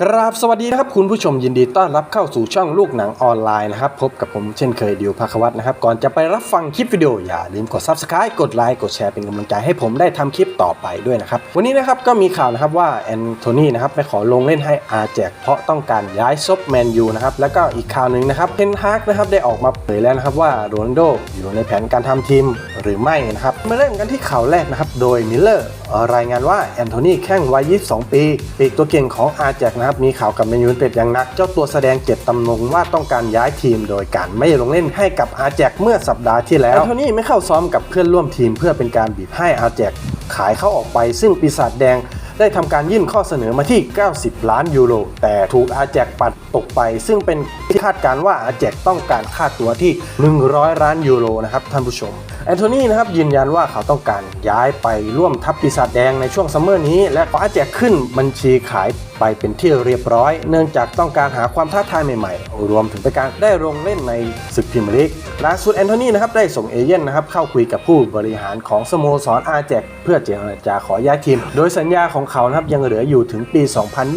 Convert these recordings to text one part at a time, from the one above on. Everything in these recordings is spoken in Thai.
ครับสวัสดีนะครับคุณผู้ชมยินดีต้อนรับเข้าสู่ช่องลูกหนังออนไลน์นะครับพบกับผมเช่นเคยดิวภาควัตนะครับก่อนจะไปรับฟังคลิปวิดีโออย่าลืมกด Subscribe กดไลค์กดแชร์เป็นกำลังใจให้ผมได้ทำคลิปต่อไปด้วยนะครับวันนี้นะครับก็มีข่าวนะครับว่าแอนโทนีนะครับไปขอลงเล่นให้อาแจกเพราะต้องการย้ายซบแมนยูนะครับแล้วก็อีกข่าวหนึ่งนะครับเทนฮากนะครับได้ออกมาเผยแล้วนะครับว่าโรนัลโดอยู่ในแผนการทำทีมหรือไม่นะครับมาเริ่มกันที่ข่าวแรกนะครับโดยมิลเลอร์รายงานว่าแอนโทนีแข้งวัย 22 ปี ปีกตัวเก่งของอาแจกนะครับมีข่าวกับแมนยูเต็ดอย่างหนัก เจ้าตัวแสดงเจตจำนงว่าต้องการย้ายทีมโดยการไม่ลงเล่นให้กับอาแจกเมื่อสัปดาห์ที่แล้วแอนโทนีไม่เข้าซ้อมกับเพื่อนร่วมทีมเพื่อเป็นการบีบให้อาแจกขายเขาออกไป ซึ่งปีศาจแดงได้ทำการยื่นข้อเสนอมาที่ 90 ล้านยูโร แต่ถูกอาแจกปัด ตกไป ซึ่งเป็นที่คาดการว่าอาแจกต้องการค่าตัวที่ 100 ล้านยูโรนะครับท่านผู้ชม แอนโทนีนะครับยืนยันว่าเขาต้องการย้ายไปร่วมทัพปีศาจแดงในช่วงซัมเมอร์นี้ และขออาแจกขึ้นบัญชีขายไปเป็นที่เรียบร้อย เนื่องจากต้องการหาความท้าทายใหม่ๆ รวมถึงเป็นการได้ลงเล่นในศึกพรีเมียร์ลีกล่าสุดแอนโทนีนะครับได้ส่งเอเย่นนะครับเข้าคุยกับผู้บริหารของสโมสรอาแจกเพื่อเจรจาขอย้ายทีม โดยสัญญาของเขานะครับยังเหลืออยู่ถึงปี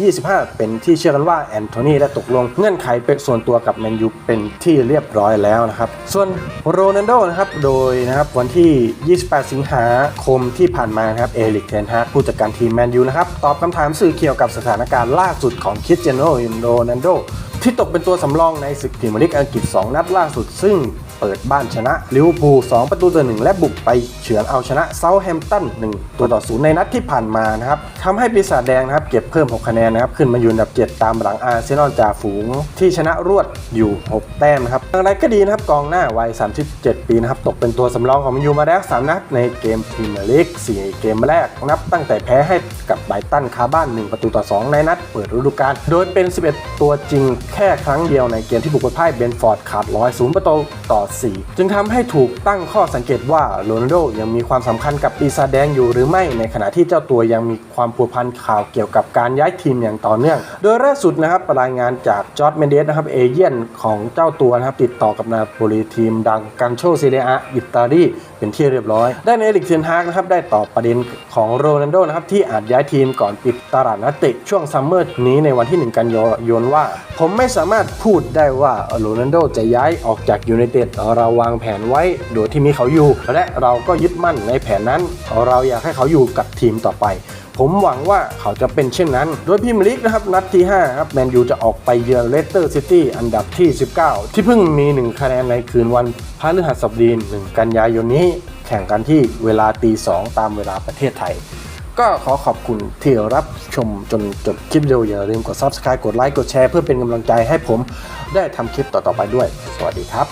2025 เป็นที่เชื่อกันว่าแอนโทนีได้ตกลงเงื่อนไขเป็นส่วนตัวกับแมนยูเป็นที่เรียบร้อยแล้วนะครับ ส่วนโรนัลโดนะครับโดยนะครับวันที่ 28 สิงหาคมที่ผ่านมานะครับเอริกเทนฮากผู้จัดการทีมแมนยูนะครับตอบคำถามสื่อเกี่ยวกับสถานการณ์ล่าสุดของคริสเตียโนโรนัลโดที่ตกเป็นตัวสำรองในศึกพรีเมียร์ลีกอังกฤษ 2 นัดล่าสุด ซึ่ง เปิดบ้านชนะลิเวอร์พูล2ประตูต่อ1และบุกไปเฉือนเอาชนะเซาท์แฮมป์ตัน1ตัวต่อ0ในนัดที่ผ่านมานะครับทำให้ปีศาจแดงนะครับเก็บเพิ่ม 6 คะแนนนะครับขึ้นมาอยู่อันดับ 7 ตามหลังอาร์เซนอลจ่าฝูงที่ชนะรวดอยู่ 6 แต้มนะครับอย่างไรก็ดีนะครับกองหน้าวัย 37 ปีนะครับตกเป็นตัวสำรองของแมนยูมาแล้ว3นัดในเกมพรีเมียร์ลีก4เกมแรกนับตั้งแต่แพ้ให้กับไบรตันคาบ้าน 1 ประตูต่อ 2 ในนัดเปิดฤดูกาลโดยเป็น 11 ตัวจริงแค่ครั้งเดียวในเกมที่บุกไปพ่ายเบนฟอร์ดขาดร้อยศูนย์ประตูต่อ4 จึงทำให้ถูกตั้งข้อสังเกตว่าโรนัลโดยังมีความสำคัญกับปีศาจแดงอยู่หรือไม่ ในขณะที่เจ้าตัวยังมีความผัวพันข่าวเกี่ยวกับการย้ายทีมอย่างต่อเนื่อง โดยล่าสุดนะครับรายงานจากจอร์ดเมนเดสนะครับเอเย่นของเจ้าตัวนะครับติดต่อกับนาโปลีทีมดังกันโชซีเรียอิตาลีเป็นที่เรียบร้อย ได้ในเอลิกเทนฮากนะครับได้ตอบประเด็นของโรนัลโดนะครับที่อาจย้ายทีมก่อนปิดตลาดนักเตะช่วงซัมเมอร์นี้ในวันที่ 1 กันยายนว่า ผมไม่สามารถพูดได้ว่าโรนัลโดจะย้ายออกจากยูไนเต็ดเราวางแผนไว้โดยที่มีเขาอยู่ และเราก็ยึดมั่นในแผนนั้น เราอยากให้เขาอยู่กับทีมต่อไป ผมหวังว่าเขาจะเป็นเช่นนั้น โดยพรีเมียร์ลีกนะครับนัดที่5ครับแมนยูจะออกไปเยือนเลสเตอร์ซิตี้อันดับที่ 19 ที่เพิ่งมี 1 คะแนนในคืนวันพฤหัสบดี1กันยายนนี้ แข่งกันที่เวลาตี2ตามเวลาประเทศไทยก็ขอขอบคุณที่รับชมจนจบคลิปวิดีโออย่าลืมกด Subscribe กดไลค์กดแชร์เพื่อเป็นกำลังใจให้ผมได้ทำคลิปต่อๆไปด้วย สวัสดีครับ